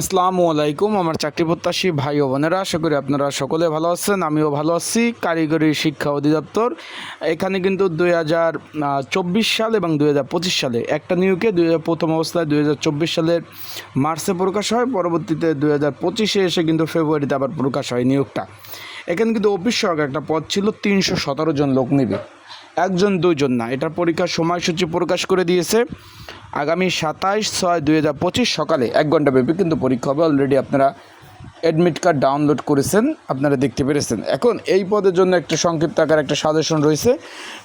আসসালামু আলাইকুম, আমার চাকরি প্রত্যাশী ভাই ও বোনেরা, আশা করি আপনারা সকলে ভালো আছেন, আমিও ভালো আছি, কারিগরি শিক্ষা অধিদপ্তর। এখানে কিন্তু দুই হাজার চব্বিশ সাল এবং দুই হাজার পঁচিশ সালে, একটা নিয়োগে দুই হাজার প্রথম অবস্থায় দুই হাজার চব্বিশ সালের মার্চে প্রকাশ হয়, পরবর্তীতে দুই হাজার পঁচিশে এসে কিন্তু ফেব্রুয়ারিতে আবার প্রকাশ হয় নিয়োগটা। এখানে কিন্তু অফিস সহক একটা পদ ছিল তিনশো সতেরো জন লোক নেবে। একজন, দুইজন না। এটার পরীক্ষার সময়সূচি প্রকাশ করে দিয়েছে। আগামী সাতাইশ ছয় দুই হাজার পঁচিশ সকালে এক ঘণ্টা ব্যাপী কিন্তু পরীক্ষা হবে। অলরেডি আপনারা অ্যাডমিট কার্ড ডাউনলোড করেছেন, আপনারা দেখতে পেরেছেন। এখন এই পদের জন্য একটা সংক্ষিপ্ত আকার একটা সাজেশন রয়েছে।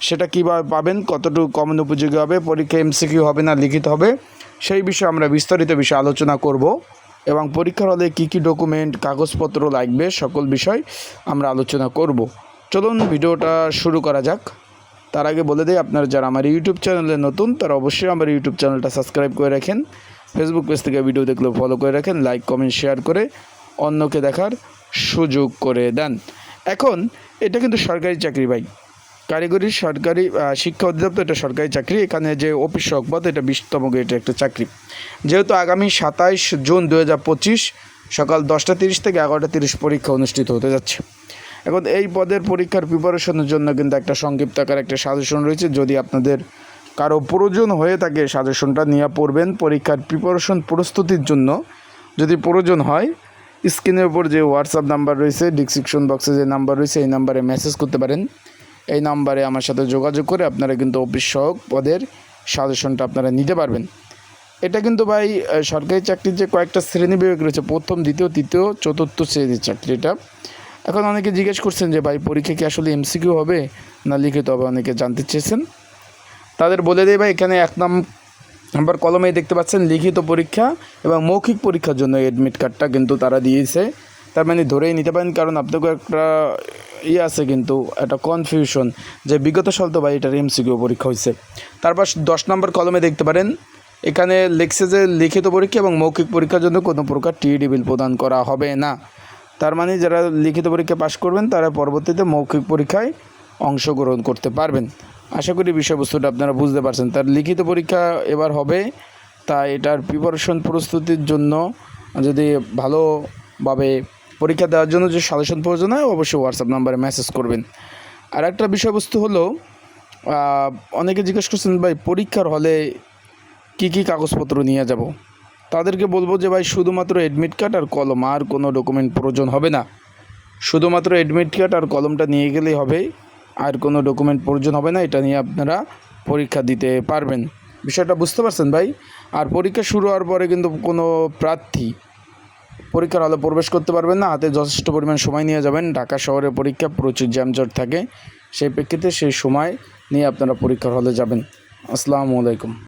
সেটা কীভাবে পাবেন, কতটুকু কমন উপযোগী হবে, পরীক্ষা এমসিকিউ হবে না, লিখিত হবে, সেই বিষয়ে আমরা বিস্তারিত বিষয়ে আলোচনা করব এবং পরীক্ষার হলে কী কী ডকুমেন্ট কাগজপত্র লাগবে, সকল বিষয় আমরা আলোচনা করব। চলুন, ভিডিওটা শুরু করা যাক। তার আগে বলে দিই, আপনারা যারা আমার ইউটিউব চ্যানেলে নতুন, তারা অবশ্যই আমার ইউটিউব চ্যানেলটা সাবস্ক্রাইব করে রাখেন। ফেসবুক পেজ থেকে ভিডিও দেখলে ফলো করে রাখেন লাইক কমেন্ট শেয়ার করে অন্যকে দেখার সুযোগ করে দেন। এখন, এটা কিন্তু সরকারি চাকরি ভাই। কারিগরি সরকারি শিক্ষা অধিদপ্তর এটা সরকারি চাকরি, এখানে যে অফিস পদ এটা বিশতম গ্রেডের একটা চাকরি। যেহেতু আগামী সাতাইশ জুন দু হাজার পঁচিশ সকাল দশটা তিরিশ থেকে এগারোটা তিরিশ পরীক্ষা অনুষ্ঠিত হতে যাচ্ছে। এখন এই পদের পরীক্ষার প্রিপারেশনের জন্য কিন্তু একটা সংক্ষিপ্ত আকার একটা সাজেশন রয়েছে। যদি আপনাদের কারও প্রয়োজন হয়ে থাকে সাজেশনটা নিয়ে পড়বেন। পরীক্ষার প্রিপারেশন প্রস্তুতির জন্য যদি প্রয়োজন হয় স্ক্রিনের উপর যে হোয়াটসঅ্যাপ নাম্বার রয়েছে ডিসক্রিপশন বক্সে যে নাম্বার রয়েছে, এই নাম্বারে মেসেজ করতে পারেন। এই নাম্বারে আমার সাথে যোগাযোগ করে আপনারা কিন্তু অফিস সহক পদের সাজেশনটা আপনারা নিতে পারবেন। এটা কিন্তু ভাই সরকারি চাকরির যে কয়েকটা শ্রেণি বিভাগ রয়েছে, প্রথম, দ্বিতীয়, তৃতীয়, চতুর্থ শ্রেণির চাকরি এটা। এখন অনেকে জিজ্ঞেস করছেন যে, ভাই, পরীক্ষা কি আসলে এমসিকিউ হবে না লিখিত হবে? অনেকে জানতে চেয়েছেন। তাদের বলে দেয় ভাই, এখানে এক নাম নাম্বার কলমে দেখতে পাচ্ছেন, লিখিত পরীক্ষা এবং মৌখিক পরীক্ষার জন্য এডমিট কার্ডটা কিন্তু তারা দিয়েছে। তার মানে ধরেই নিতে পারেন, কারণ আপনাকে একটা ইয়ে আছে কিন্তু, একটা কনফিউশন যে, বিগত সাল তো ভাই এটার এমসিকিউ পরীক্ষা হয়েছে তারপর দশ নম্বর কলমে দেখতে পারেন, এখানে লিখছে যে, লিখিত পরীক্ষা এবং মৌখিক পরীক্ষার জন্য কোনো প্রকার টিডি বিল প্রদান করা হবে না। তার মানে যারা লিখিত পরীক্ষা পাশ করবেন, তারা পরবর্তীতে মৌখিক পরীক্ষায় অংশগ্রহণ করতে পারবেন। আশা করি বিষয়বস্তুটা আপনারা বুঝতে পারছেন। তার লিখিত পরীক্ষা এবার হবে তা এটার প্রিপারেশন প্রস্তুতির জন্য যদি ভালোভাবে পরীক্ষা দেওয়ার জন্য যে সাজেশন প্রয়োজন হয়, অবশ্যই হোয়াটসঅ্যাপ নাম্বারে মেসেজ করবেন। আর একটা বিষয়বস্তু হলো অনেকে জিজ্ঞেস করছেন, ভাই, পরীক্ষার হলে কি কি কাগজপত্র নিয়ে যাব? তাদেরকে বলব যে ভাই, শুধুমাত্র অ্যাডমিট কার্ড আর কলম, আর কোনো ডকুমেন্ট প্রয়োজন হবে না। শুধুমাত্র অ্যাডমিট কার্ড আর কলমটা নিয়ে গেলেই হবে, আর কোনো ডকুমেন্ট প্রয়োজন হবে না, এটা নিয়ে আপনারা পরীক্ষা দিতে পারবেন। বিষয়টা বুঝতে পারছেন ভাই? আর পরীক্ষা শুরু হওয়ার পরে কিন্তু কোনো প্রার্থী পরীক্ষার হলে প্রবেশ করতে পারবেন না, হাতে যথেষ্ট পরিমাণ সময় নিয়ে যাবেন। ঢাকা শহরে পরীক্ষা প্রচুর জ্যামজট থাকে, সেই প্রেক্ষিতে সেই সময় নিয়ে আপনারা পরীক্ষার হলে যাবেন। আসসালামু আলাইকুম।